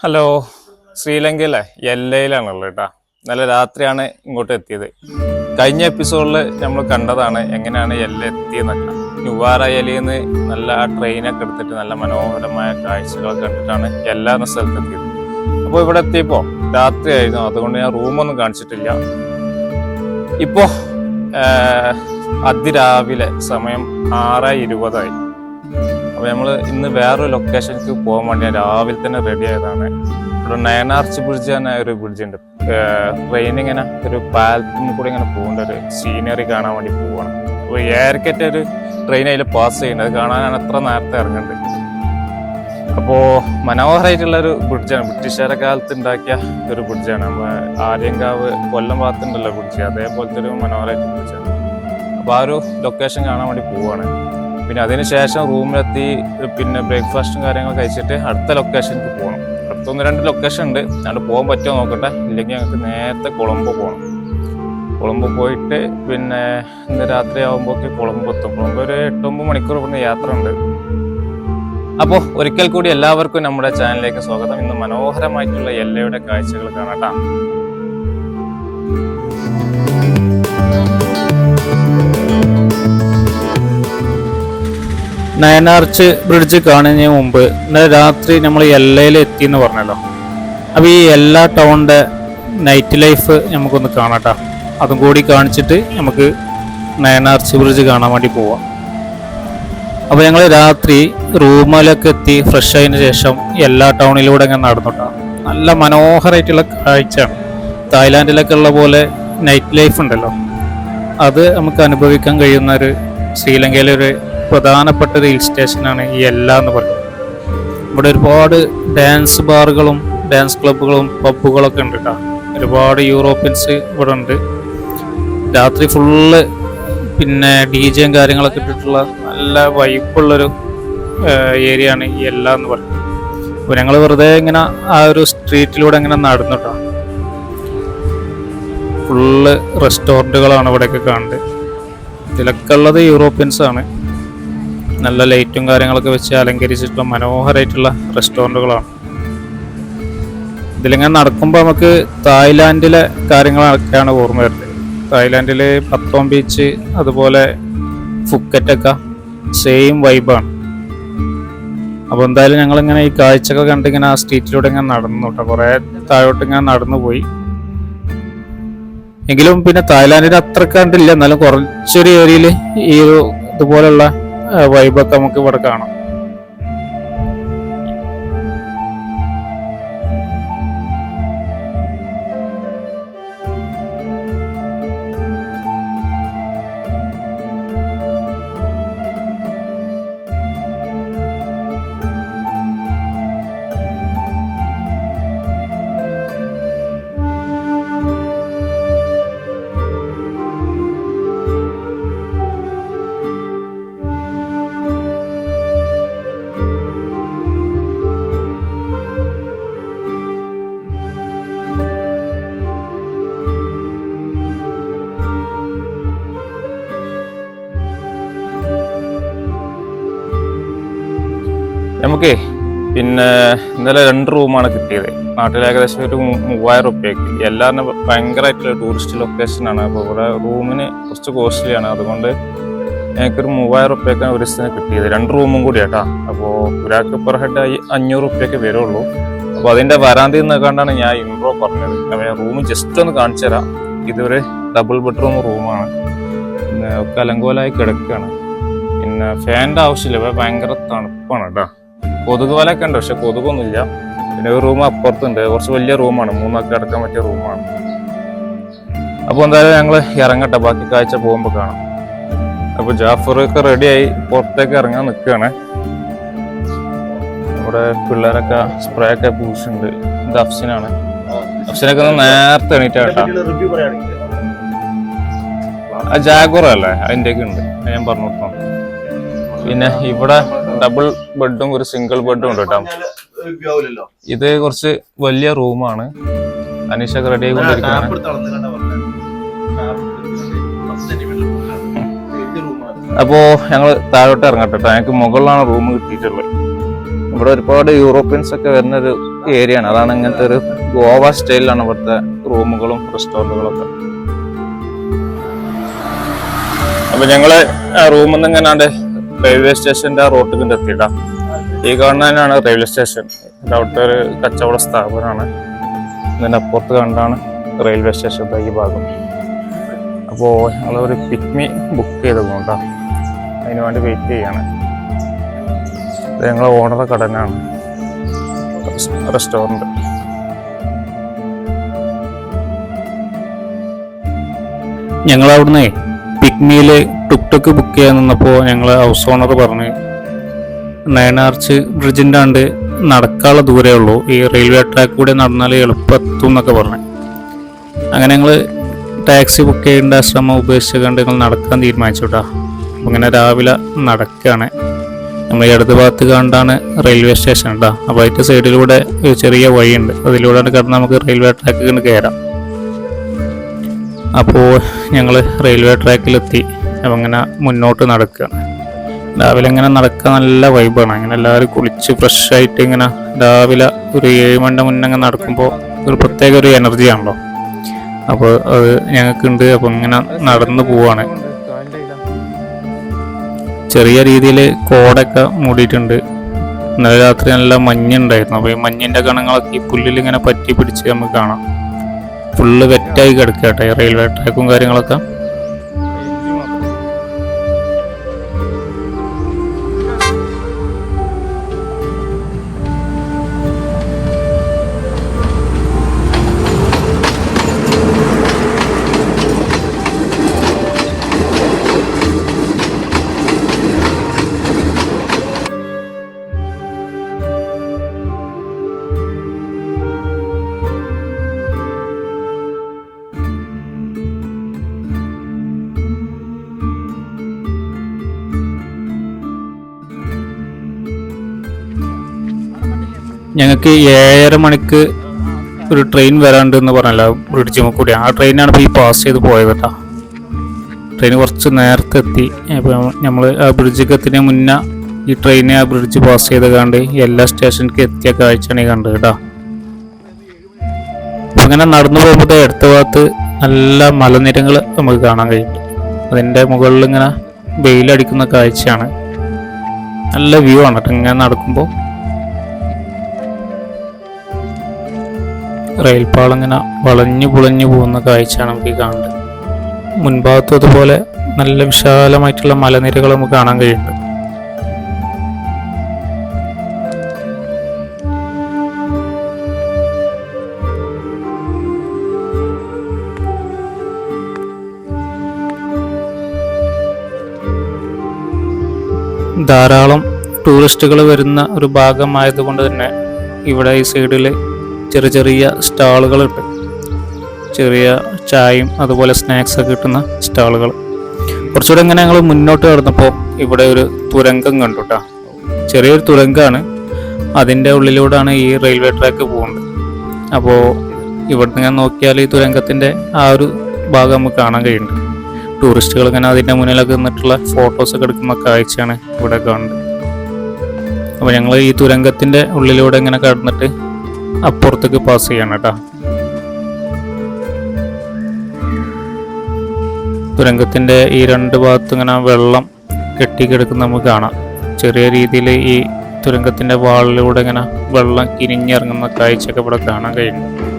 Hello ശ്രീലങ്കയിലെ എല്ലയിലാണുള്ളത് കേട്ടോ. നല്ല രാത്രിയാണ് ഇങ്ങോട്ട് എത്തിയത്. കഴിഞ്ഞ എപ്പിസോഡിൽ നമ്മൾ കണ്ടതാണ് എങ്ങനെയാണ് എല്ല എത്തിയെന്നൊക്കെ. നുവാറ എലിയിൽ നല്ല ആ ട്രെയിനൊക്കെ എടുത്തിട്ട് നല്ല മനോഹരമായ കാഴ്ചകളൊക്കെ കണ്ടിട്ടാണ് എല്ലാ എന്ന സ്ഥലത്ത് എത്തിയത്. അപ്പോൾ ഇവിടെ എത്തിയപ്പോൾ രാത്രിയായിരുന്നു അതുകൊണ്ട് ഞാൻ റൂമൊന്നും കാണിച്ചിട്ടില്ല. ഇപ്പോൾ അതിരാവിലെ സമയം ആറ് ഇരുപതായി. അപ്പോൾ നമ്മൾ ഇന്ന് വേറൊരു ലൊക്കേഷനിലേക്ക് പോകാൻ വേണ്ടി ഞാൻ രാവിലെ തന്നെ റെഡി ആയതാണ്. ഇവിടെ നയനാർച്ച് ബ്രിഡ്ജ് എന്ന ഒരു ബ്രിഡ്ജ് ഉണ്ട്. ട്രെയിൻ ഇങ്ങനെ ഒരു പാലത്തിൽ കൂടി ഇങ്ങനെ പോകേണ്ട ഒരു സീനറി കാണാൻ വേണ്ടി പോവാണ്. അപ്പോൾ ഏർക്കറ്റ ഒരു ട്രെയിൻ അതിൽ പാസ് ചെയ്യുന്നത് കാണാനാണ് അത്ര നേരത്തെ ഇറങ്ങേണ്ടത്. അപ്പോൾ മനോഹരമായിട്ടുള്ള ഒരു ബ്രിഡ്ജാണ് ബ്രിട്ടീഷുകാരുടെ കാലത്ത് ഉണ്ടാക്കിയ ഒരു ബ്രിഡ്ജാണ് നമ്മൾ ആര്യങ്കാവ് കൊല്ലം ഭാഗത്തുണ്ടല്ലോ ബ്രിഡ്ജ് അതേപോലത്തെ ഒരു മനോഹരമായിട്ടുള്ള ബ്രിഡ്ജാണ് അപ്പോൾ ആ ഒരു ലൊക്കേഷൻ കാണാൻ വേണ്ടി പോവാണ്. പിന്നെ അതിനുശേഷം റൂമിലെത്തി പിന്നെ ബ്രേക്ക്ഫാസ്റ്റും കാര്യങ്ങളൊക്കെ കഴിച്ചിട്ട് അടുത്ത ലൊക്കേഷനിലേക്ക് പോകണം അടുത്തൊന്ന് രണ്ട് ലൊക്കേഷൻ ഉണ്ട്. അവിടെ പോകാൻ പറ്റുമോ നോക്കട്ടെ. ഇല്ലെങ്കിൽ ഞങ്ങൾക്ക് നേരത്തെ കൊളംബോ പോകണം കൊളംബോ പോയിട്ട് പിന്നെ ഇന്ന് രാത്രി ആകുമ്പോഴേക്ക് കൊളംബോ എത്തും. കൊളംബോ ഒരു എട്ടൊമ്പത് മണിക്കൂർ ഇവിടുന്ന് യാത്ര ഉണ്ട്. അപ്പോൾ ഒരിക്കൽ കൂടി എല്ലാവർക്കും നമ്മുടെ ചാനലിലേക്ക് സ്വാഗതം. ഇന്ന് മനോഹരമായിട്ടുള്ള എല്ലയുടെ കാഴ്ചകൾ കാണാട്ടാ നയനാർച്ച് ബ്രിഡ്ജ് കാണുന്നതിന് മുമ്പ് ഇന്നലെ രാത്രി നമ്മൾ എല്ലയിൽ എത്തി എന്ന് പറഞ്ഞല്ലോ. അപ്പോൾ ഈ എല്ലാ ടൗണിന്റെ നൈറ്റ് ലൈഫ് നമുക്കൊന്ന് കാണാട്ടോ. അതും കൂടി കാണിച്ചിട്ട് നമുക്ക് നയനാർച്ച് ബ്രിഡ്ജ് കാണാൻ വേണ്ടി പോവാം. അപ്പോൾ ഞങ്ങൾ രാത്രി റൂമിലൊക്കെ എത്തി ഫ്രഷ് ആയതിന് ശേഷം എല്ലാ ടൗണിലൂടെ അങ്ങനെ നടന്നുട്ടാ. നല്ല മനോഹരമായിട്ടുള്ള കാഴ്ചയാണ്. തായ്ലാൻഡിലൊക്കെ ഉള്ള പോലെ നൈറ്റ് ലൈഫ് ഉണ്ടല്ലോ. അത് നമുക്ക് അനുഭവിക്കാൻ കഴിയുന്ന ഒരു ശ്രീലങ്കയിലെ ഒരു പ്രധാനപ്പെട്ട ഒരു ഹിൽ സ്റ്റേഷനാണ് ഈ എല്ല എന്ന് പറയുന്നത്. ഇവിടെ ഒരുപാട് ഡാൻസ് ബാറുകളും ഡാൻസ് ക്ലബ്ബുകളും പബ്ബുകളൊക്കെ ഉണ്ട് കേട്ടോ ഒരുപാട് യൂറോപ്യൻസ് ഇവിടെ ഉണ്ട്. രാത്രി ഫുള്ള് പിന്നെ ഡി ജെയും കാര്യങ്ങളൊക്കെ ഇട്ടിട്ടുള്ള നല്ല വൈബുള്ളൊരു ഏരിയ ആണ് ഈ എല്ലാം എന്ന് പറയുന്നത്. അപ്പോൾ ഞങ്ങൾ വെറുതെ ഇങ്ങനെ ആ ഒരു സ്ട്രീറ്റിലൂടെ ഇങ്ങനെ നടന്നിട്ടോ ഫുള്ള് റെസ്റ്റോറന്റുകളാണ് ഇവിടെയൊക്കെ കാണുന്നത്. ഇതിലൊക്കെ ഉള്ളത് യൂറോപ്യൻസ് ആണ്. നല്ല ലൈറ്റും കാര്യങ്ങളൊക്കെ വെച്ച് അലങ്കരിച്ചിട്ടുള്ള മനോഹരമായിട്ടുള്ള റെസ്റ്റോറന്റുകളാണ്. ഇതിലിങ്ങനെ നടക്കുമ്പോൾ നമുക്ക് തായ്ലാൻഡിലെ കാര്യങ്ങളൊക്കെയാണ് ഓർമ്മ വരുന്നത്. തായ്ലാൻഡിൽ പത്തോം ബീച്ച് അതുപോലെ ഫുക്കറ്റൊക്കെ സെയിം വൈബാണ് അപ്പോൾ എന്തായാലും ഞങ്ങളിങ്ങനെ ഈ കാഴ്ചകൾ കണ്ടിങ്ങനെ ആ സ്ട്രീറ്റിലൂടെ ഇങ്ങനെ നടന്നു കേട്ടോ കുറേ താഴോട്ട് ഇങ്ങനെ നടന്നു പോയി. എങ്കിലും പിന്നെ തായ്ലാൻഡിന് അത്ര കണ്ടില്ല. എന്നാലും കുറച്ചൊരു ഏരിയയിൽ ഈ ഒരു ഇതുപോലുള്ള വൈബൊക്കെ നമുക്ക് ഇവിടെ കാണാം. നമുക്കേ പിന്നെ ഇന്നലെ രണ്ട് റൂമാണ് കിട്ടിയത്. നാട്ടിൽ ഏകദേശം ഒരു മൂവായിരം റുപ്യക്ക്. എല്ലാവരും ഭയങ്കരമായിട്ടുള്ള ടൂറിസ്റ്റ് ലൊക്കേഷനാണ് അപ്പോൾ ഇവിടെ റൂമിന് കുറച്ച് കോസ്റ്റ്ലിയാണ് അതുകൊണ്ട് എനിക്കൊരു മൂവായിരം റുപ്യക്കാണ് ഒരു ദിവസത്തിന് കിട്ടിയത്. രണ്ട് റൂമും കൂടി കേട്ടോ അപ്പോൾ ഒരാൾക്ക് പെർ ഹെഡ് ആയി അഞ്ഞൂറ് റുപ്യക്ക് വരുള്ളൂ. അപ്പോൾ അതിന്റെ വരാന്തി നിൽക്കാണ്ടാണ് ഞാൻ ഇൻട്രോ പറഞ്ഞത്. ഞാൻ റൂം ജസ്റ്റ് ഒന്ന് കാണിച്ചു തരാം. ഇതൊരു ഡബിൾ ബെഡ്റൂം റൂമാണ് പിന്നെ ഒക്കെ അലങ്കോലായി കിടക്കുകയാണ്. പിന്നെ ഫാനിന്റെ ആവശ്യമില്ല. ഭയങ്കര തണുപ്പാണ് കേട്ടോ കൊതുക് വലയൊക്കെ ഉണ്ട് പക്ഷെ കൊതുകൊന്നുമില്ല. പിന്നെ ഒരു റൂം അപ്പുറത്തുണ്ട്. കുറച്ച് വലിയ റൂമാണ്. മൂന്നൊക്കെ കിടക്കാൻ പറ്റിയ റൂമാണ്. അപ്പോൾ എന്തായാലും ഞങ്ങൾ ഇറങ്ങട്ടെ. ബാക്കി കാഴ്ച പോകുമ്പോൾ കാണാം. അപ്പോൾ ജാഫർ ഒക്കെ റെഡിയായി പുറത്തേക്ക് ഇറങ്ങാൻ നിൽക്കുകയാണ്. നമ്മുടെ പിള്ളേരൊക്കെ സ്പ്രേ ഒക്കെ പൂശുണ്ട് ഇത് അഫ്സിനാണ്. അഫ്സിനൊക്കെ ഒന്ന് നേരത്തെ എണീറ്റാ ജാഗുറല്ലേ ആ ജാഗുറ അതിന്റെയൊക്കെ ഉണ്ട്. ഞാൻ പറഞ്ഞു പിന്നെ ഇവിടെ ഡബിൾ ബെഡും ഒരു സിംഗിൾ ബെഡും ഉണ്ട് കേട്ടോ ഇത് കുറച്ച് വലിയ റൂമാണ് അനീഷൊക്കെ റെഡി ആയിക്കൊണ്ടിരിക്കുകയാണ് ടാപ്പ് എടുത്ത് അളന്ന് കണ്ടാ പറഞ്ഞത്. ടാപ്പ് എടുത്ത് പത്ത് സെന്റിമീറ്റർ റൂമാണ് അപ്പോ ഞങ്ങൾ താഴോട്ട് ഇറങ്ങട്ടെ കേട്ടോ ഞങ്ങൾക്ക് മുകളിലാണ് റൂം കിട്ടിയിട്ടുള്ളത്. ഇവിടെ ഒരുപാട് യൂറോപ്യൻസ് ഒക്കെ വരുന്ന ഒരു ഏരിയ ആണ്. അതാണ് ഇങ്ങനത്തെ ഒരു ഗോവ സ്റ്റൈലിലാണ് ഇവിടുത്തെ റൂമുകളും റെസ്റ്റോറന്റുകളും ഒക്കെ അപ്പൊ ഞങ്ങൾ റൂമിൽ നിന്ന് ഇങ്ങനെ റെയിൽവേ സ്റ്റേഷന്റെ ആ റോട്ടിന്റെ എത്തിയിട്ടാ ഈ കാണുന്നതിനാണ് റെയിൽവേ സ്റ്റേഷൻ അവിടുത്തെ ഒരു കച്ചവട സ്ഥാപനമാണ്. ഇതിന്റെ അപ്പുറത്ത് കണ്ടാണ് റെയിൽവേ സ്റ്റേഷന്റെ ഈ ഭാഗം. അപ്പോൾ ഞങ്ങളൊരു പിക്മി ബുക്ക് ചെയ്തതുകൊണ്ടാ അതിന് വേണ്ടി വെയിറ്റ് ചെയ്യാണ്. ഞങ്ങളെ ഓണറുടെ കടനാണ് റെസ്റ്റോറന്റ് ഞങ്ങൾ പിക്നിയിൽ ടുക് ടുക്ക് ബുക്ക് ചെയ്യാൻ നിന്നപ്പോൾ ഞങ്ങൾ ഹൗസ് ഓണർ പറഞ്ഞ് നയനാർച്ച് ബ്രിഡ്ജിന്റെ ആണ്ട് നടക്കാനുള്ള ദൂരേ ഉള്ളൂ. ഈ റെയിൽവേ ട്രാക്ക് കൂടെ നടന്നാൽ എളുപ്പത്തും എന്നൊക്കെ പറഞ്ഞു. അങ്ങനെ ഞങ്ങൾ ടാക്സി ബുക്ക് ചെയ്യേണ്ട ശ്രമം ഉപേക്ഷിച്ച് കണ്ട് ഞങ്ങൾ നടക്കാൻ തീരുമാനിച്ചു കേട്ടോ അങ്ങനെ രാവിലെ നടക്കുകയാണ് നമ്മൾ ഇടത് ഭാഗത്ത് കണ്ടാണ് റെയിൽവേ സ്റ്റേഷൻ കേട്ടോ അപ്പോൾ അതിന്റെ സൈഡിലൂടെ ഒരു ചെറിയ വഴിയുണ്ട്. അതിലൂടെയാണ് കിടന്ന് നമുക്ക് റെയിൽവേ ട്രാക്കിൽ കൊണ്ട് കയറാം അപ്പോൾ ഞങ്ങൾ റെയിൽവേ ട്രാക്കിലെത്തി അപ്പം അങ്ങനെ മുന്നോട്ട് നടക്കുകയാണ് രാവിലെ ഇങ്ങനെ നടക്കാൻ നല്ല വൈബാണ് അങ്ങനെ എല്ലാവരും കുളിച്ച് ഫ്രഷ് ആയിട്ട് ഇങ്ങനെ രാവിലെ ഒരു ഏഴ് മണിന്റെ മുന്നേ അങ്ങനെ നടക്കുമ്പോൾ ഒരു പ്രത്യേക ഒരു എനർജിയാണല്ലോ അപ്പോൾ അത് ഞങ്ങൾക്കുണ്ട്. അപ്പോൾ ഇങ്ങനെ നടന്നു പോവാണ്. ചെറിയ രീതിയിൽ കോടൊക്കെ മൂടിയിട്ടുണ്ട്. ഇന്നലെ രാത്രി നല്ല മഞ്ഞുണ്ടായിരുന്നു. അപ്പോൾ ഈ മഞ്ഞിന്റെ കണങ്ങളൊക്കെ ഈ പുല്ലിൽ ഇങ്ങനെ പറ്റി പിടിച്ച് നമുക്ക് കാണാം. ഫുള്ള് വെറ്റായി കിടക്കുക റെയിൽവേ ട്രാക്കും കാര്യങ്ങളൊക്കെ. ഞങ്ങൾക്ക് ഏഴര മണിക്ക് ഒരു ട്രെയിൻ വരാണ്ട് എന്ന് പറഞ്ഞല്ലോ ബ്രിഡ്ജ് കൂടി. ആ ട്രെയിനാണ് ഇപ്പോൾ ഈ പാസ് ചെയ്ത് പോയത് കേട്ടോ. ട്രെയിൻ കുറച്ച് നേരത്തെ എത്തി. അപ്പോൾ നമ്മൾ ആ ബ്രിഡ്ജിക്ക് എത്തിന് മുന്നേ ഈ ട്രെയിനെ ആ ബ്രിഡ്ജ് പാസ് ചെയ്ത് കണ്ട് എല്ലാ സ്റ്റേഷനിലേക്ക് എത്തിയ കാഴ്ചയാണ് ഈ കണ്ടത് കേട്ടോ. അപ്പം ഇങ്ങനെ നടന്നു പോകുമ്പോൾ അടുത്ത ഭാഗത്ത് നല്ല മലനിരകൾ നമുക്ക് കാണാൻ കഴിയുന്നുണ്ട്. അതിന്റെ മുകളിൽ ഇങ്ങനെ വെയിലടിക്കുന്ന കാഴ്ചയാണ്. നല്ല വ്യൂ ആണ് ഇങ്ങനെ നടക്കുമ്പോൾ റെയിൽപാളം ഇങ്ങനെ വളഞ്ഞു പുളഞ്ഞു പോകുന്ന കാഴ്ചയാണ് നമുക്ക് കാണുന്നത്. മുൻഭാഗത്തും അതുപോലെ നല്ല വിശാലമായിട്ടുള്ള മലനിരകൾ നമുക്ക് കാണാൻ കഴിയുന്നുണ്ട്. ധാരാളം ടൂറിസ്റ്റുകൾ വരുന്ന ഒരു ഭാഗമായതുകൊണ്ട് തന്നെ ഇവിടെ ഈ സൈഡിൽ ചെറിയ ചെറിയ സ്റ്റാളുകളുണ്ട്. ചെറിയ ചായയും അതുപോലെ സ്നാക്സ് ഒക്കെ കിട്ടുന്ന സ്റ്റാളുകൾ. കുറച്ചുകൂടെ ഇങ്ങനെ ഞങ്ങൾ മുന്നോട്ട് കടന്നപ്പോൾ ഇവിടെ ഒരു തുരങ്കം കണ്ടു കേട്ടോ ചെറിയൊരു തുരങ്കമാണ് അതിന്റെ ഉള്ളിലൂടെയാണ് ഈ റെയിൽവേ ട്രാക്ക് പോകുന്നത്. അപ്പോൾ ഇവിടുന്ന് ഞാൻ നോക്കിയാൽ ഈ തുരങ്കത്തിന്റെ ആ ഒരു ഭാഗം നമുക്ക് കാണാൻ കഴിയുന്നുണ്ട്. ടൂറിസ്റ്റുകൾ ഇങ്ങനെ അതിന്റെ മുന്നിലൊക്കെ നിന്നിട്ടുള്ള ഫോട്ടോസൊക്കെ എടുക്കുന്ന കാഴ്ചയാണ് ഇവിടെ കാണുന്നത്. അപ്പോൾ ഞങ്ങൾ ഈ തുരങ്കത്തിന്റെ ഉള്ളിലൂടെ ഇങ്ങനെ കടന്നിട്ട് അപ്പുറത്തേക്ക് പാസ് ചെയ്യണം കേട്ടോ. തുരങ്കത്തിന്റെ ഈ രണ്ട് ഭാഗത്ത് ഇങ്ങനെ വെള്ളം കെട്ടിക്കിടക്കുന്ന നമുക്ക് കാണാം. ചെറിയ രീതിയിൽ ഈ തുരങ്കത്തിന്റെ വാളിലൂടെ ഇങ്ങനെ വെള്ളം കിനിഞ്ഞിറങ്ങുന്ന കാഴ്ചയൊക്കെ ഇവിടെ കാണാൻ കഴിയും.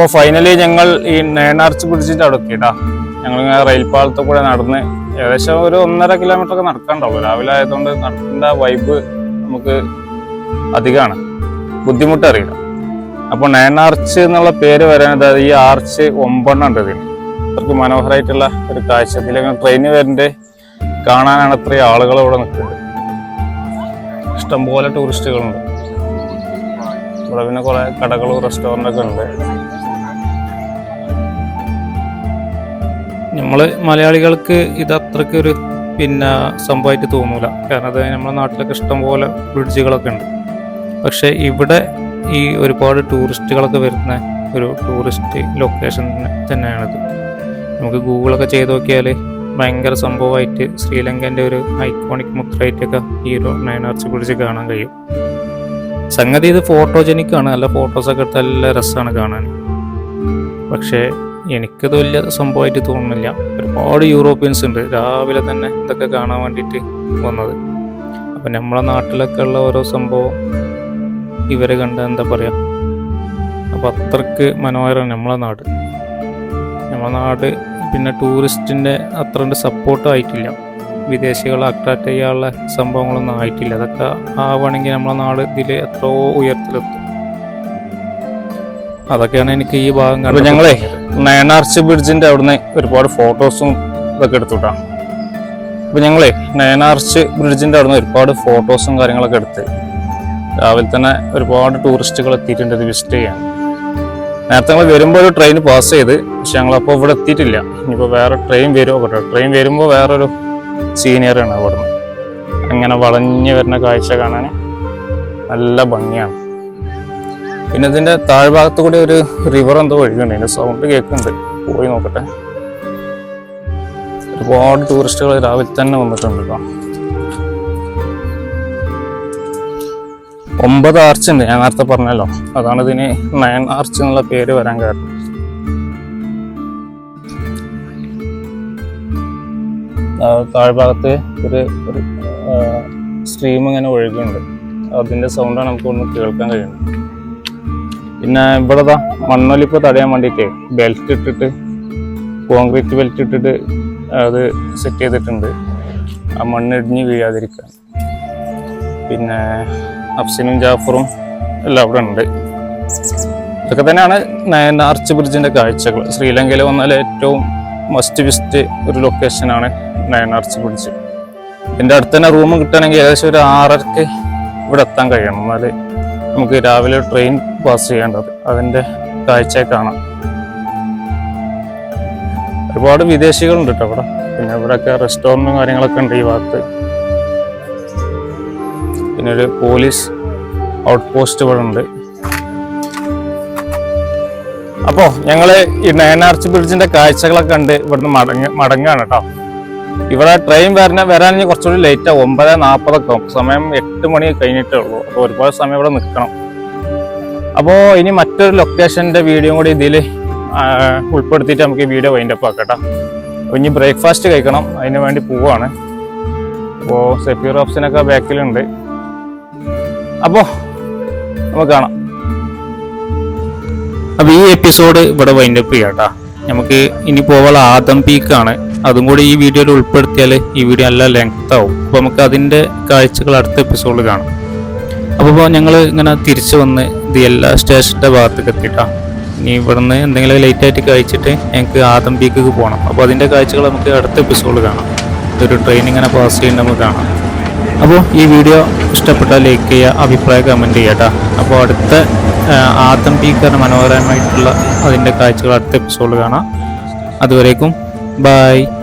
അപ്പോൾ ഫൈനലി ഞങ്ങൾ ഈ നയനാർച്ച് ബ്രിഡ്ജിന്റെ അവിടെ എത്തിയിട്ടാ ഞങ്ങൾ ഇങ്ങനെ റെയിൽ പാളത്തിൽ കൂടെ നടന്ന് ഏകദേശം ഒരു ഒന്നര കിലോമീറ്റർ ഒക്കെ രാവിലെ ആയതുകൊണ്ട് നടക്കേണ്ട വൈബ് നമുക്ക് അധികമാണ്. ബുദ്ധിമുട്ടറിയില്ല. അപ്പോൾ നയനാർച്ച് എന്നുള്ള പേര് അതായത് ഈ ആർച്ച് ഒമ്പെണ്ണം ഉണ്ട് ഇതിന്. അത്രയ്ക്ക് മനോഹരമായിട്ടുള്ള ഒരു കാഴ്ച. ഇതിലങ്ങനെ ട്രെയിന് വരുന്നുണ്ട്. കാണാനാണ് ഇത്രയും ആളുകൾ ഇവിടെ നിൽക്കുന്നത്. ഇഷ്ടംപോലെ ടൂറിസ്റ്റുകളുണ്ട് ഇവിടെ പിന്നെ കുറെ കടകളും റെസ്റ്റോറന്റൊക്കെ ഉണ്ട്. നമ്മൾ മലയാളികൾക്ക് ഇത് അത്രയ്ക്ക് ഒരു പിന്നെ സംഭവമായിട്ട് തോന്നൂല. കാരണം അത് നമ്മുടെ നാട്ടിലൊക്കെ ഇഷ്ടംപോലെ ബ്രിഡ്ജുകളൊക്കെ ഉണ്ട്. പക്ഷെ ഇവിടെ ഈ ഒരുപാട് ടൂറിസ്റ്റുകളൊക്കെ വരുന്ന ഒരു ടൂറിസ്റ്റ് ലൊക്കേഷൻ തന്നെയാണിത്. നമുക്ക് ഗൂഗിളൊക്കെ ചെയ്ത് നോക്കിയാൽ ഭയങ്കര സംഭവമായിട്ട് ശ്രീലങ്കന്റെ ഒരു ഐക്കോണിക് മുദ്രയായിട്ടൊക്കെ ഈ ഒരു നയനാർച്ച് ബ്രിഡ്ജ് കാണാൻ കഴിയും. സംഗതി ഇത് ഫോട്ടോജനിക് ആണ് നല്ല ഫോട്ടോസൊക്കെ എടുത്ത് നല്ല രസമാണ് കാണാൻ. പക്ഷേ എനിക്കത് വലിയ സംഭവമായിട്ട് തോന്നുന്നില്ല. ഒരുപാട് യൂറോപ്യൻസ് ഉണ്ട്. രാവിലെ തന്നെ ഇതൊക്കെ കാണാൻ വേണ്ടിയിട്ട് വന്നത്. അപ്പം നമ്മളെ നാട്ടിലൊക്കെ ഉള്ള ഓരോ സംഭവം ഇവരെ കണ്ട എന്താ പറയുക അപ്പം അത്രയ്ക്ക് മനോഹരം നമ്മളെ നാട്. നമ്മളെ നാട് പിന്നെ ടൂറിസ്റ്റിന്റെ അത്രണ്ട് സപ്പോർട്ട് ആയിട്ടില്ല. വിദേശികളെ അട്രാക്ട് ചെയ്യാനുള്ള സംഭവങ്ങളൊന്നും ആയിട്ടില്ല. അതൊക്കെ ആവണമെങ്കിൽ നമ്മളെ നാട് ഇതിൽ എത്രയോ ഉയരത്തിലെത്തും. അതൊക്കെയാണ് എനിക്ക് ഈ ഭാഗം അപ്പൊ ഞങ്ങളെ. നയനാർച്ച് ബ്രിഡ്ജിന്റെ അവിടുന്ന് ഒരുപാട് ഫോട്ടോസും ഇതൊക്കെ എടുത്തുട്ടാ. അപ്പൊ ഞങ്ങളെ നയനാർച്ച് ബ്രിഡ്ജിന്റെ അവിടുന്ന് ഒരുപാട് ഫോട്ടോസും കാര്യങ്ങളൊക്കെ എടുത്ത് രാവിലെ തന്നെ ഒരുപാട് ടൂറിസ്റ്റുകൾ എത്തിയിട്ടുണ്ട് ഇത് വിസിറ്റ് ചെയ്യാൻ. നേരത്തെ ഞങ്ങൾ വരുമ്പോൾ ഒരു ട്രെയിൻ പാസ് ചെയ്ത് പക്ഷെ ഞങ്ങളപ്പോൾ ഇവിടെ എത്തിയിട്ടില്ല. ഇനിയിപ്പോൾ വേറെ ട്രെയിൻ വരുമോ കേട്ടോ. ട്രെയിൻ വരുമ്പോൾ വേറൊരു സീനിയറാണ് അവിടുന്ന്. അങ്ങനെ വളഞ്ഞു വരുന്ന കാഴ്ച കാണാൻ നല്ല ഭംഗിയാണ്. പിന്നെ ഇതിന്റെ താഴ്ഭാഗത്ത് കൂടി ഒരു റിവർ എന്തോ ഒഴുകുന്നുണ്ട് അതിന്റെ സൗണ്ട് കേൾക്കുന്നുണ്ട്. പോയി നോക്കട്ടെ. ഒരുപാട് ടൂറിസ്റ്റുകൾ രാവിലെ തന്നെ വന്നിട്ടുണ്ട് കേട്ടോ. ഒമ്പത് ആർച്ച് ഉണ്ട്. ഞാൻ നേരത്തെ പറഞ്ഞല്ലോ. അതാണ് ഇതിന് നയൻ ആർച്ച് എന്നുള്ള പേര് വരാൻ കാരണം. താഴ്ഭാഗത്ത് ഒരു ഒരു സ്ട്രീം ഇങ്ങനെ ഒഴുകുന്നുണ്ട് അതിന്റെ സൗണ്ടാണ് നമുക്ക് ഒന്ന് കേൾക്കാൻ കഴിയുന്നത്. പിന്നെ ഇവിടെതാ മണ്ണൊലിപ്പ് തടയാൻ വേണ്ടിയിട്ട് ബെൽറ്റ് ഇട്ടിട്ട് കോൺക്രീറ്റ് ബെൽറ്റ് ഇട്ടിട്ട് അത് സെറ്റ് ചെയ്തിട്ടുണ്ട്. ആ മണ്ണിടിഞ്ഞ് വീഴാതിരിക്കാൻ. പിന്നെ അഫ്സിനും ജാഫറും എല്ലാം അവിടെ ഉണ്ട്. ഇതൊക്കെ തന്നെയാണ് നയൻ ആർച്ച് ബ്രിഡ്ജിന്റെ കാഴ്ചകൾ. ശ്രീലങ്കയിൽ വന്നാൽ ഏറ്റവും മസ്റ്റ് വിസ്റ്റ് ഒരു ലൊക്കേഷനാണ് നയൻ ആർച്ച് ബ്രിഡ്ജ് എന്റെ അടുത്ത് തന്നെ റൂം കിട്ടണമെങ്കിൽ ഏകദേശം ഒരു ആറരക്ക് ഇവിടെ എത്താൻ കഴിയണം. എന്നാൽ നമുക്ക് രാവിലെ ട്രെയിൻ പാസ് ചെയ്യേണ്ടത്. അതിന്റെ കാഴ്ച കാണാം. ഒരുപാട് വിദേശികളുണ്ട് കേട്ടോ ഇവിടെ പിന്നെ ഇവിടെയൊക്കെ റെസ്റ്റോറന്റും കാര്യങ്ങളൊക്കെ ഉണ്ട് ഈ ഭാഗത്ത്. പിന്നെ ഒരു പോലീസ് ഔട്ട് പോസ്റ്റ് ഇവിടെ ഉണ്ട്. അപ്പോൾ ഞങ്ങൾ ഈ നയനാർച്ച് ബ്രിഡ്ജിന്റെ കാഴ്ചകളൊക്കെ കണ്ട് ഇവിടുന്ന് മടങ്ങ മടങ്ങാണ് കേട്ടോ. ഇവിടെ ട്രെയിൻ വരണ ഇനി കുറച്ചുകൂടി ലേറ്റ് ആവും ഒമ്പത് നാൽപ്പതൊക്കെ സമയം എട്ട് മണി കഴിഞ്ഞിട്ടേ ഉള്ളൂ അപ്പോൾ ഒരുപാട് സമയം ഇവിടെ നിൽക്കണം. അപ്പോൾ ഇനി മറ്റൊരു ലൊക്കേഷന്റെ വീഡിയോ കൂടി ഇതിൽ ഉൾപ്പെടുത്തിയിട്ട് നമുക്ക് ഈ വീഡിയോ വൈൻഡപ്പ് ആക്കാം കേട്ടോ. അപ്പോൾ ഇനി ബ്രേക്ക്ഫാസ്റ്റ് കഴിക്കണം. അതിന് വേണ്ടി പോവാണ്. അപ്പോൾ സെഫ്യൂർ ഓപ്ഷനൊക്കെ ബാക്കിലുണ്ട്. അപ്പോൾ നമുക്ക് കാണാം. അപ്പോൾ ഈ എപ്പിസോഡ് ഇവിടെ വൈൻഡപ്പ് ചെയ്യാം കേട്ടോ. നമുക്ക് ഇനി പോകാനുള്ള ആദം പീക്കാണ് അതും കൂടി ഈ വീഡിയോയിൽ ഉൾപ്പെടുത്തിയാൽ ഈ വീഡിയോ നല്ല ലെങ്ത് ആവും. അപ്പൊ നമുക്ക് അതിന്റെ കാഴ്ചകൾ അടുത്ത എപ്പിസോഡിൽ കാണാം. അപ്പോൾ ഞങ്ങൾ ഇങ്ങനെ തിരിച്ചു വന്ന് ഇത് എല്ലാ സ്റ്റേഷന്റെ ഭാഗത്തേക്ക് എത്തിയിട്ടാണ് ഇനി ഇവിടുന്ന് എന്തെങ്കിലും ലേറ്റ് ആയിട്ട് കഴിച്ചിട്ട് ഞങ്ങൾക്ക് ആദം പീക്ക് പോകണം അപ്പോൾ അതിന്റെ കാഴ്ചകൾ നമുക്ക് അടുത്ത എപ്പിസോഡിൽ കാണാം. ഒരു ട്രെയിൻ ഇങ്ങനെ പാസ് ചെയ്യുന്നത് നമുക്ക് കാണാം. അപ്പോൾ ഈ വീഡിയോ ഇഷ്ടപ്പെട്ടാൽ ലൈക്ക് ചെയ്യുക അഭിപ്രായം കമന്റ് ചെയ്യുക കേട്ടോ അപ്പോൾ അടുത്ത ആദം പീക്കറിന് മനോഹരമായിട്ടുള്ള അതിന്റെ കാഴ്ചകൾ അടുത്ത എപ്പിസോഡിൽ കാണാം. അതുവരേക്കും Bye.